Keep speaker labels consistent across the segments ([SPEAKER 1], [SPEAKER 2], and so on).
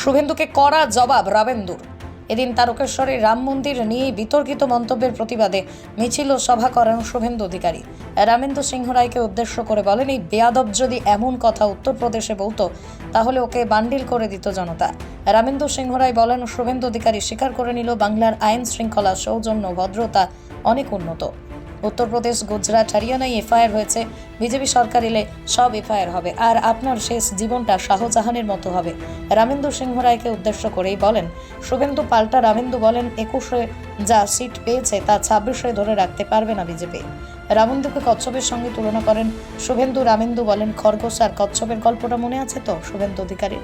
[SPEAKER 1] শুভেন্দুকে কড়া জবাব রাবেন্দুর এদিন তারকেশ্বরে রাম মন্দির নিয়ে বিতর্কিত মন্তব্যের প্রতিবাদে মিছিল ও সভা করেন শুভেন্দু অধিকারী। রামেন্দু সিংহ রায়কে উদ্দেশ্য করে বলেন, এই বেয়াদব যদি এমন কথা উত্তরপ্রদেশে বলতো, তাহলে ওকে বান্ডিল করে দিত জনতা। রামেন্দু সিংহ রায় বলেন, শুভেন্দু অধিকারী স্বীকার করে নিল, বাংলার আইন শৃঙ্খলা, সৌজন্য, ভদ্রতা অনেক উন্নত। উত্তরপ্রদেশ গুজরাট, হারিয়ানায় এফআইআর হয়েছে। বিজেপি সরকার এলে সব এফআইআর হবে। আর আপনার শেষ জীবনটা শাহজাহানের মতো হবে। রামেন্দু সিংহ রায়কে উদ্দেশ্য করেই বলেন, শুভেন্দু পাল্টা রামেন্দু বলেন, একুশে যা সিট পেয়েছে তা ছাব্বিশে ধরে রাখতে পারবে না বিজেপি। রামেন্দুকে কচ্ছপের সঙ্গে তুলনা করেন, শুভেন্দু রামেন্দু বলেন, খরগোশ আর কচ্ছপের গল্পটা মনে আছে তো শুভেন্দু অধিকারীর?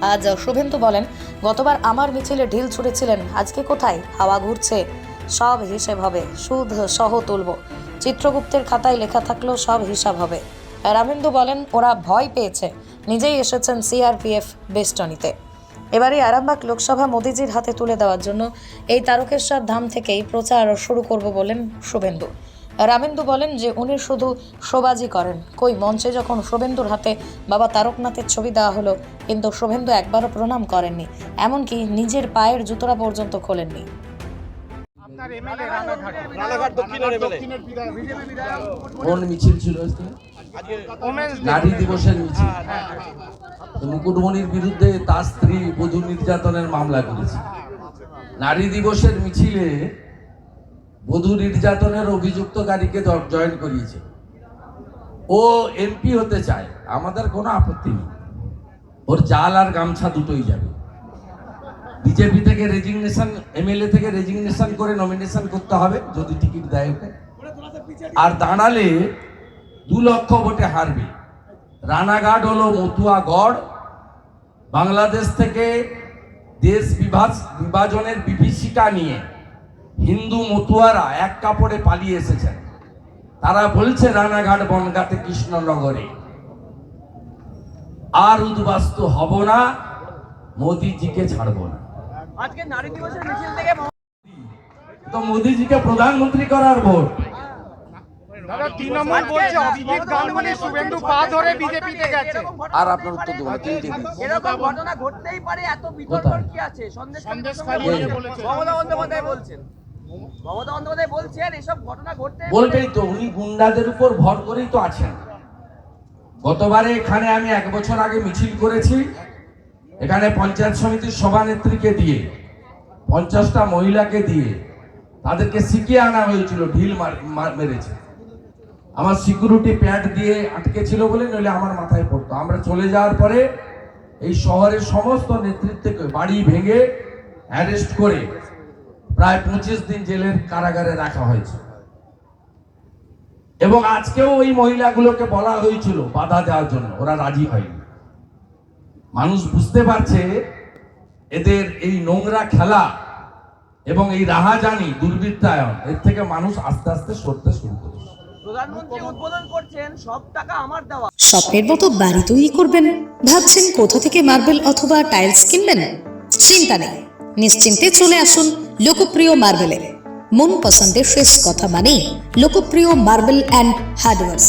[SPEAKER 1] আজ শুভেন্দু বলেন, গতবার আমার মিছিলে ঢিল ছুঁড়েছিলেন, আজকে কোথায়? হাওয়া ঘুরছে। সব হিসেব হবে। সুদ সহ তুলব। চিত্রগুপ্তের খাতায় লেখা থাকলেও সব হিসাব হবে। রামেন্দু বলেন, ওরা ভয় পেয়েছে। নিজেই এসেছেন সিআরপিএফ বেস্টনীতে এবারে আরামবাগ লোকসভা মোদিজির হাতে তুলে দেওয়ার জন্য এই তারকেশ্বর ধাম থেকেই প্রচার শুরু করব বলেন শুভেন্দু। রামেন্দু বলেন যে, উনি শুধু শোবাজি করেন। কই, মঞ্চে যখন শুভেন্দুর হাতে বাবা তারকনাথের ছবি দেওয়া হলো, কিন্তু শুভেন্দু একবারও প্রণাম করেননি। এমনকি নিজের পায়ের জুতোরা পর্যন্ত খোলেননি।
[SPEAKER 2] রানাঘাট।
[SPEAKER 3] রানাঘাট দক্ষিণের এমএলএ
[SPEAKER 4] কোন মিছিল ছিল আজকে? নারী দিবসের মিছিল। মুকুটমণির বিরুদ্ধে তার স্ত্রী বধূ নির্যাতনের মামলা করেছে। নারী দিবসের মিছিলে বধূ নির্যাতনের অভিযুক্তকারীকে জয়েন করিয়েছে। ও এমপি হতে চায় আমাদের কোনো আপত্তি নেই। ওর জাল আর গামছা দুটোই যাবে। বিজেপি থেকে রেজিগনেশন এমএলএ থেকে রেজিগনেশন করে নমিনেশন করতে হবে, যদি টিকিট দেয় ওকে। আর দাঁড়ালে দু লক্ষ ভোটে হারবে। রানাঘাট হলো মতুয়া গড় বাংলাদেশ থেকে দেশ বিভাজ, বিভাজনের বিভীষিকা নিয়ে হিন্দু মতুয়ারা এক কাপড়ে পালিয়ে এসেছেন। তারা বলছে, রানাঘাট বনগাতে কৃষ্ণনগরে। আর উদ্বাস্তু হব না, মোদিজিকে ছাড়বো না।
[SPEAKER 3] আজকে নারী দিবসের মিছিল থেকে
[SPEAKER 4] তো মোদিজিকে প্রধানমন্ত্রী করার ভোট।
[SPEAKER 2] দাদা তৃণমূল বলছে অভিজিৎ গাঙ্গুলি শুভেন্দু পা ধরে বিজেপিতে গেছে।
[SPEAKER 4] আর আপনার উত্তর দেবো না, তিনি দিন।
[SPEAKER 3] এরকম ঘটনা ঘটতেই পারে এত বিতর্ক কি আছে? সন্দেশ
[SPEAKER 2] সন্দেশখালী
[SPEAKER 4] বলে
[SPEAKER 2] বলেছে।
[SPEAKER 3] মমতা বন্দ্যোপাধ্যায় বলছেন। মমতা বন্দ্যোপাধ্যায় বলছেন এসব ঘটনা ঘটতে
[SPEAKER 4] বলবেই তো উনি গুন্ডাদের উপর ভর করেই তো আছেন। গতবারে এখানে আমি এক বছর আগে মিছিল করেছি। এখানে পঞ্চায়েত সমিতির সভানেত্রীকে দিয়ে, পঞ্চাশটা মহিলাকে দিয়ে তাদেরকে শিখিয়ে আনা হয়েছিল, ঢিল মার- মার- মেরেছে। আমার সিকিউরিটি প্যাড দিয়ে আটকে ছিল বলে নইলে আমার মাথায় পড়তো। আমরা চলে যাওয়ার পরে এই শহরের সমস্ত নেতৃত্বকে বাড়ি ভেঙে অ্যারেস্ট করে প্রায় পঁচিশ দিন জেলের কারাগারে রাখা হয়েছে। এবং আজকেও ওই মহিলাগুলোকে বলা হয়েছিল বাধা দেওয়ার জন্য, ওরা রাজি হয়নি। মানুষ বুঝতে পারছে এদের এই নোংরা খেলা এবং এই রাহাজানি দুর্বৃত্তায়ন এর থেকে মানুষ আস্তে আস্তে সরতে শুরু করেছে।
[SPEAKER 3] প্রধানমন্ত্রী উদ্বোধন করছেন সব টাকা আমার দেওয়া।
[SPEAKER 5] স্বপ্নের মতো বাড়ি তৈরি করবেন ভাবছেন কোথা থেকে মার্বেল অথবা টাইলস কিনবেন? চিন্তা নেই নিশ্চিন্তে চলে আসুন লোকপ্রিয় মার্বেলে মন পছন্দের শেষ কথা মানেই লোকপ্রিয় মার্বেল অ্যান্ড হার্ডওয়ার্স।